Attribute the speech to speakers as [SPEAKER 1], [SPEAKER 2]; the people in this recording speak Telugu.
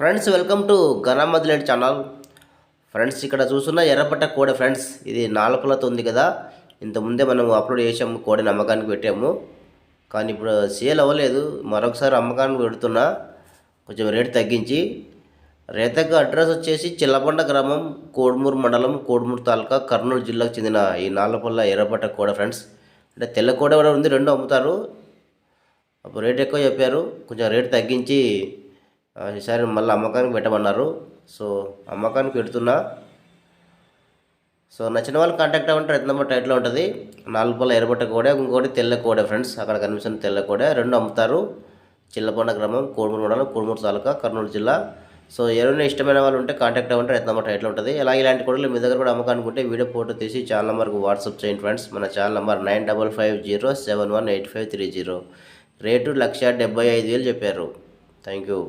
[SPEAKER 1] ఫ్రెండ్స్ వెల్కమ్ టు గణమదిలేట్ ఛానల్ ఫ్రెండ్స్ ఇక్కడ చూస్తున్న ఎర్రపట్ట కోడె ఫ్రెండ్స్ ఇది నాలుగులతో ఉంది కదా. ఇంతకుముందే మనం అప్లోడ్ చేసాము కోడెని అమ్మకానికి పెట్టాము. కానీ ఇప్పుడు సేల్ అవ్వలేదు. మరొకసారి అమ్మకానికి పెడుతున్నా. కొంచెం రేటు తగ్గించి. రేతగ్గ అడ్రస్ వచ్చేసి చిల్లబండ గ్రామం కోడుమూరు మండలం కోడుమూరు తాలూకా కర్నూలు జిల్లాకు చెందిన ఈ నాలుపల్ల ఎర్రపట్ట కోడ ఫ్రెండ్స్ అంటే తెల్ల కోడ కూడా ఉంది రెండు అమ్ముతారు. అప్పుడు రేట్ ఎక్కువ చెప్పారు. కొంచెం రేటు తగ్గించి ఈసారి మళ్ళీ అమ్మకానికి పెట్టమన్నారు. సో అమ్మకానికి పెడుతున్నా. సో నచ్చిన వాళ్ళు కాంటాక్ట్ అవ్వండి. రైతు నెంబర్ టైట్లో ఉంటుంది. నాలుగు పళ్ళ ఎర్రబట్ట కోడే ఇంకోటి తెల్ల కోడే ఫ్రెండ్స్ అక్కడ కనిపిస్తున్న తెల్ల కోడే. రెండు అమ్ముతారు. చిల్లపండ గ్రామం కోడుమూరు మండలం కోడుమూరు తాలూకా కర్నూలు జిల్లా. సో ఎవరైనా ఇష్టమైన వాళ్ళు ఉంటే కాంటాక్ట్ అవ్వండి. రైతు నెంబర్ టైట్లో ఉంటుంది. అలాగే ఇలాంటి కోడలు మీ దగ్గర కూడా అమ్మకానికి ఉంటే వీడియో ఫోటో తీసి ఛానల్ నెంబర్కి వాట్సాప్ చేయండి ఫ్రెండ్స్ మన channel number nine double five zero seven one eight five three zero. Rate lakh డెబ్బై ఐదు వేలు చెప్పారు. Thank you.